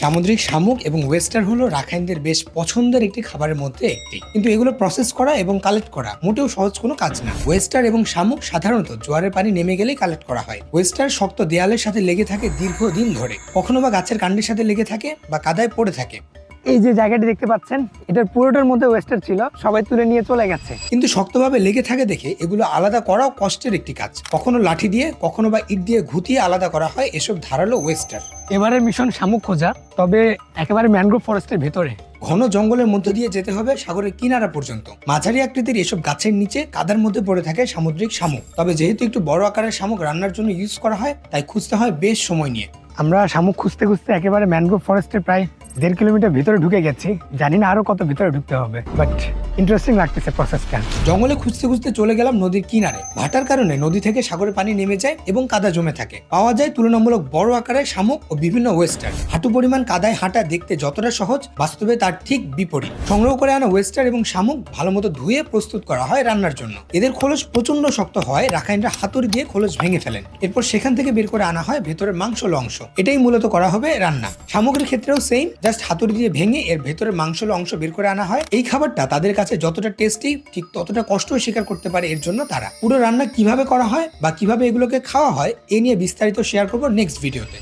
সামুদ্রিক শামুক এবং ওয়েস্টার হলো রাখাইনদের বেশ পছন্দের একটি খাবারের মধ্যে একটি। কিন্তু এগুলো প্রসেস করা এবং কালেক্ট করা মোটেও সহজ কোনো কাজ না। ওয়েস্টার এবং শামুক সাধারণত জোয়ারের পানি নেমে গেলেই কালেক্ট করা হয়। ওয়েস্টার শক্ত দেয়ালের সাথে লেগে থাকে দীর্ঘদিন ধরে। কখনো বা গাছের কাণ্ডের সাথে লেগে থাকে বা কাদায় পড়ে থাকে। এই যে জায়গাটি দেখতে পাচ্ছেন এটার পুরোটার মধ্যে ওয়েস্টার ছিল সবাই তুলে নিয়ে চলে গেছে। কিন্তু শক্তভাবে লেগে থাকে দেখে এগুলো আলাদা করাও কষ্টের একটি কাজ। কখনো লাঠি দিয়ে কখনো বা ইট দিয়ে ঘুতিয়ে আলাদা করা হয় এসব ধারালো ওয়েস্টার এবারের মিশন শামুক খোঁজা তবে একেবারে ম্যানগ্রোভ ফরেস্টের ভেতরে। ঘন জঙ্গলের মধ্য দিয়ে যেতে হবে সাগরের কিনারা পর্যন্ত। মাঝারি আকৃতির এসব গাছের নিচে কাদার মধ্যে পড়ে থাকে সামুদ্রিক শামুক। তবে যেহেতু একটু বড় আকারের শামুক রান্নার জন্য ইউজ করা হয় তাই খুঁজতে হয় বেশ সময় নিয়ে। আমরা শামুক খুঁজতে খুঁজতে একেবারে ম্যানগ্রোভ ফরেস্টের প্রায় দেড় কিলোমিটার ভিতরে ঢুকে গেছি। জানি না আরও কত ভিতরে ঢুকতে হবে বাট ইন্টারেস্টিং লাগতেছে প্রসেসটা জঙ্গলে খুঁজতে খুঁজতে চলে গেলাম নদীর কিনারে। ভাটার কারণে নদী থেকে সাগরের পানি নেমে যায় এবং কাদা জমে থাকে। পাওয়া যায় তুলনামূলক বড় আকারের শামুক ও বিভিন্ন ওয়েস্টার হাঁটু পরিমাণ কাদায় হাঁটা দেখতে যতটা সহজ, বাস্তবে তার ঠিক বিপরীত। সংগ্রহ করে আনা ওয়েস্টার এবং শামুক ভালো মতো ধুয়ে প্রস্তুত করা হয় রান্নার জন্য। এদের খোলস প্রচণ্ড শক্ত হয়, রাখাইনরা হাতুড়ি দিয়ে খোলস ভেঙে ফেলেন। এরপর সেখান থেকে বের করে আনা হয় ভেতরের মাংস অংশ এটাই মূলত করা হবে রান্না। সামগ্রীর ক্ষেত্রেও সেম জাস্ট হাতুড়ি দিয়ে ভেঙে এর ভেতরের মাংস অংশ বের করে আনা হয়। এই খাবারটা তাদের কাছে যতটা টেস্টি ঠিক ততটা কষ্ট স্বীকার করতে পারে এর জন্য তারা। পুরো রান্না কীভাবে করা হয় বা কীভাবে এগুলোকে খাওয়া হয়, এ নিয়ে বিস্তারিত শেয়ার করব নেক্সট ভিডিওতে